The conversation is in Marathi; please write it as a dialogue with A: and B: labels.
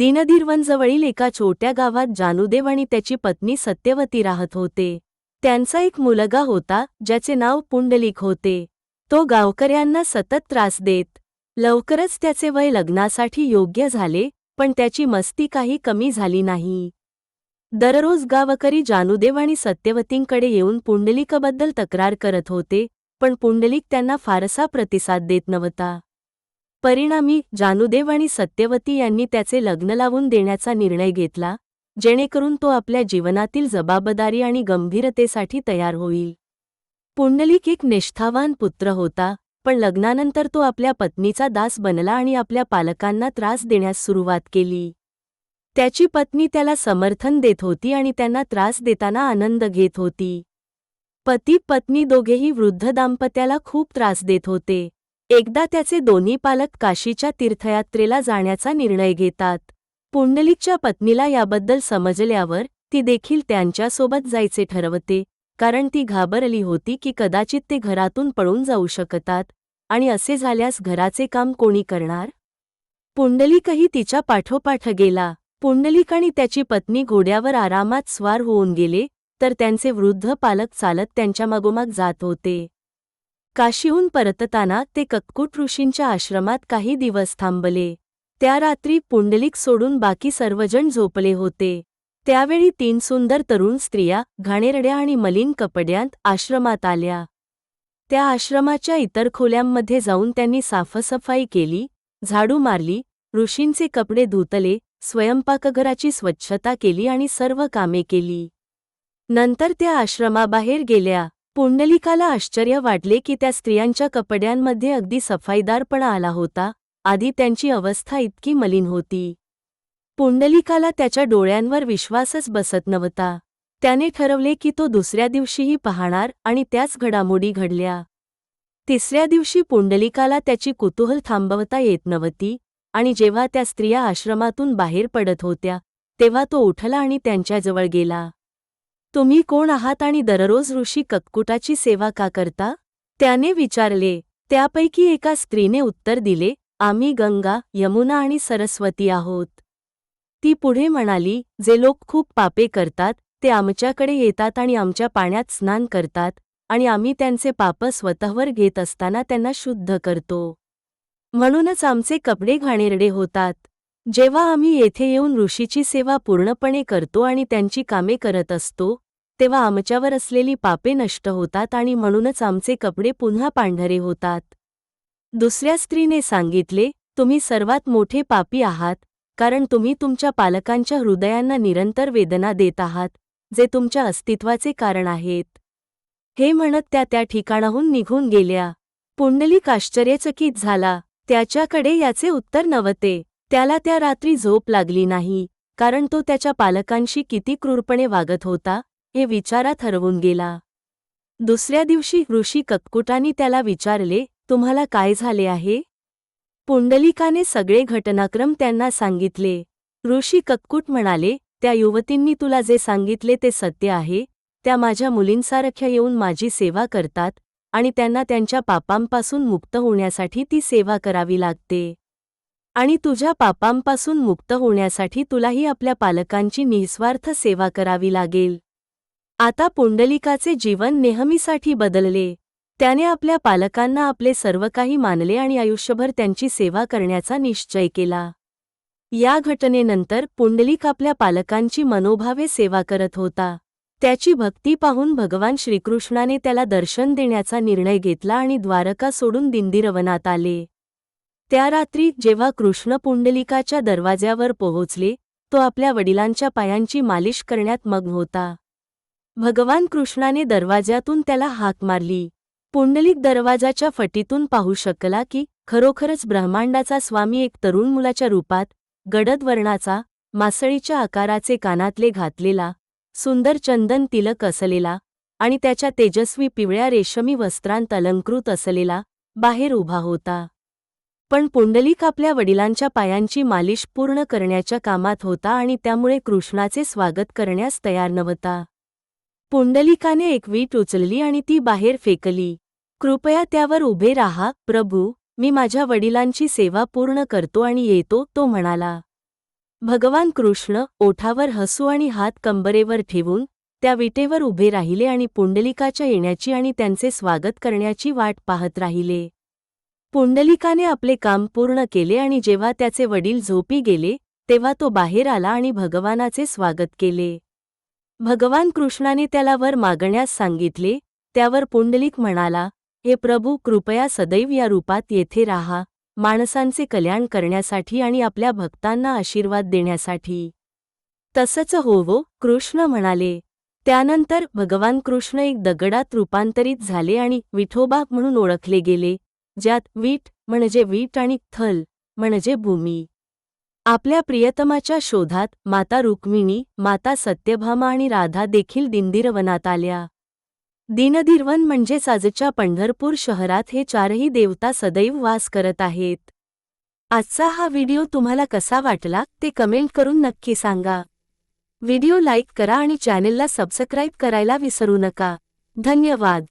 A: दिनधीरवनजवळील एका छोट्या गावात जानुदेव आणि त्याची पत्नी सत्यवती राहत होते. त्यांचा एक मुलगा होता ज्याचे नाव पुंडलिक होते. तो गावकऱ्यांना सतत त्रास देत. लवकरच त्याचे वय लग्नासाठी योग्य झाले पण त्याची मस्ती काही कमी झाली नाही. दररोज गावकरी जानुदेव आणि सत्यवतींकडे येऊन पुंडलिकबद्दल तक्रार करत होते पण पुंडलिक त्यांना फारसा प्रतिसाद देत नव्हता. परिणामी जानुदेव आणि सत्यवती यांनी त्याचे लग्न लावून देण्याचा निर्णय घेतला जेणेकरून तो आपल्या जीवनातील जबाबदारी आणि गंभीरतेसाठी तयार होईल. पुंडलिक एक निष्ठावान पुत्र होता पण लग्नानंतर तो आपल्या पत्नीचा दास बनला आणि आपल्या पालकांना त्रास देण्यास सुरुवात केली. त्याची पत्नी त्याला समर्थन देत होती आणि त्यांना त्रास देताना आनंद घेत होती. पती पत्नी दोघेही वृद्ध दाम्पत्याला खूप त्रास देत होते. एकदा त्याचे दोन्ही पालक काशीच्या तीर्थयात्रेला जाण्याचा निर्णय घेतात. पुंडलिकच्या पत्नीला याबद्दल समजल्यावर ती देखील त्यांच्यासोबत जायचे ठरवते कारण ती घाबरली होती की कदाचित ते घरातून पळून जाऊ शकतात. आणि असे झाल्यास घराचे काम कोणी करणार? पुंडलिकही तिच्या पाठोपाठ गेला. पुंडलिक आणि त्याची पत्नी घोड्यावर आरामात स्वार होऊन गेले तर त्यांचे वृद्ध पालक चालत त्यांच्या मागोमाग जात होते. काशीहून परतताना ते कक्कुट ऋषींच्या आश्रमात काही दिवस थांबले. त्या रात्री पुंडलिक सोडून बाकी सर्वजण झोपले होते. त्यावेळी तीन सुंदर तरुण स्त्रिया घाणेरड्या आणि मलिन कपड्यांत आश्रमात आल्या. त्या आश्रमाच्या इतर खोल्यांमध्ये जाऊन त्यांनी साफसफाई केली झाडू मारली ऋषींचे कपडे धुतले स्वयंपाकघराची स्वच्छता केली आणि सर्व कामे केली. नंतर त्या आश्रमाबाहेर गेल्या. पुंडलिकाला आश्चर्य वाटले की त्या स्त्रियांच्या कपड्यांमध्ये अगदी सफाईदारपणा आला होता. आधी त्यांची अवस्था इतकी मलिन होती. पुंडलिकाला त्याच्या डोळ्यांवर विश्वासच बसत नव्हता. त्याने ठरवले की तो दुसऱ्या दिवशीही पाहणार आणि त्याच घडामोडी घडल्या. तिसऱ्या दिवशी पुंडलिकाला त्याची कुतूहल थांबवता येत नव्हती आणि जेव्हा त्या स्त्रिया आश्रमातून बाहेर पडत होत्या तेव्हा तो उठला आणि त्यांच्याजवळ गेला. तुम्ही कोण आहात आणि दररोज ऋषी कक्कुटाची सेवा का करता? त्याने विचारले त्यापैकी एका स्त्रीने उत्तर दिले आम्ही गंगा यमुना आणि सरस्वती आहोत. ती पुढे म्हणाली जे लोक खूप पापे करतात ते आमच्याकडे येतात आणि आमच्या पाण्यात स्नान करतात आणि आम्ही त्यांचे पाप स्वतःवर घेत असताना त्यांना शुद्ध करतो. म्हणूनच आमचे कपडे घाणेरडे होतात. जेव्हा आम्ही येथे येऊन ऋषीची सेवा पूर्णपणे करतो आणि त्यांची कामे करत असतो तेव्हा आमच्यावर असलेली पापे नष्ट होतात आणि म्हणूनच आमचे कपडे पुन्हा पांढरे होतात. दुसऱ्या स्त्रीने सांगितले तुम्ही सर्वात मोठे पापी आहात कारण तुम्ही तुमच्या पालकांच्या हृदयांना निरंतर वेदना देत आहात जे तुमच्या अस्तित्वाचे कारण आहेत. हे म्हणत त्या त्या ठिकाणाहून निघून गेल्या. पुंडलिक आश्चर्यचकित झाला त्याच्याकडे याचे उत्तर नव्हते. त्याला त्या रात्री झोप लागली नाही कारण तो त्याच्या पालकांशी किती क्रूरपणे वागत होता हे विचारात हरवून गेला. दुसऱ्या दिवशी ऋषी कक्कुटानी त्याला विचारले तुम्हाला काय झाले आहे? पुंडलिकाने सगळे घटनाक्रम त्यांना सांगितले. ऋषी कक्कुट म्हणाले त्या युवतींनी तुला जे सांगितले ते सत्य आहे त्या माझ्या मुलींसारख्या येऊन माझी सेवा करतात आणि त्यांना त्यांच्या पापांपासून मुक्त होण्यासाठी ती सेवा करावी लागते. आणि तुझ्या पापांपासून मुक्त होण्यासाठी तुलाही आपल्या पालकांची निस्वार्थ सेवा करावी लागेल. आता पुंडलिकाचे जीवन नेहमीसाठी बदलले. त्याने आपल्या पालकांना आपले सर्व काही मानले आणि आयुष्यभर त्यांची सेवा करण्याचा निश्चय केला. या घटनेनंतर पुंडलिक आपल्या पालकांची मनोभावे सेवा करत होता. त्याची भक्ती पाहून भगवान श्रीकृष्णाने त्याला दर्शन देण्याचा निर्णय घेतला आणि द्वारका सोडून दिंदिरवनात आले. त्या रात्री जेव्हा कृष्ण पुंडलिकाच्या दरवाज्यावर पोहोचले तो आपल्या वडिलांच्या पायांची मालिश करण्यात मग्न होता. भगवान कृष्णाने दरवाज्यातून त्याला हाक मारली. पुंडलिक दरवाजाच्या फटीतून पाहू शकला की खरोखरच ब्रह्मांडाचा स्वामी एक तरुण मुलाच्या रूपात गडद वर्णाचा मासळीच्या आकाराचे कानातले घातलेला सुंदर चंदन तिलक असलेला आणि त्याच्या तेजस्वी पिवळ्या रेशमी वस्त्रांत अलंकृत असलेला बाहेर उभा होता. पण पुंडलिक आपल्या वडिलांच्या पायांची मालिश पूर्ण करण्याच्या कामात होता आणि त्यामुळे कृष्णाचे स्वागत करण्यास तयार नव्हता. पुंडलिकाने एक वीट उचलली आणि ती बाहेर फेकली. कृपया त्यावर उभे राहा प्रभू मी माझ्या वडिलांची सेवा पूर्ण करतो आणि येतो तो म्हणाला. भगवान कृष्ण ओठावर हसू आणि हात कंबरेवर ठेवून त्या विटेवर उभे राहिले आणि पुंडलिकाच्या येण्याची आणि त्यांचे स्वागत करण्याची वाट पाहत राहिले. पुंडलिकाने आपले काम पूर्ण केले आणि जेव्हा त्याचे वडील झोपी गेले तेव्हा तो बाहेर आला आणि भगवानाचे स्वागत केले. भगवान कृष्णाने त्याला वर मागण्यास सांगितले त्यावर पुंडलिक म्हणाला हे प्रभू कृपया सदैव या रूपात येथे राहा माणसांचे कल्याण करण्यासाठी आणि आपल्या भक्तांना आशीर्वाद देण्यासाठी. तसंच होवो कृष्ण म्हणाले. त्यानंतर भगवान कृष्ण एक दगडात रूपांतरित झाले आणि विठोबा म्हणून ओळखले गेले. ज्यात वीट म्हणजे वीट आणि थल म्हणजे भूमी. आपल्या प्रियतमाच्या शोधात माता रुक्मिणी माता सत्यभामा आणि राधा देखील दिंदिरवनात आल्या. दिनधीरवन म्हणजे आजच्या पंढरपूर शहरात हे चारही देवता सदैव वास करत आहेत. आजचा हा व्हिडिओ तुम्हाला कसा वाटला ते कमेंट करून नक्की सांगा. व्हिडिओ लाईक करा आणि चॅनेलला सबस्क्राईब करायला विसरू नका. धन्यवाद.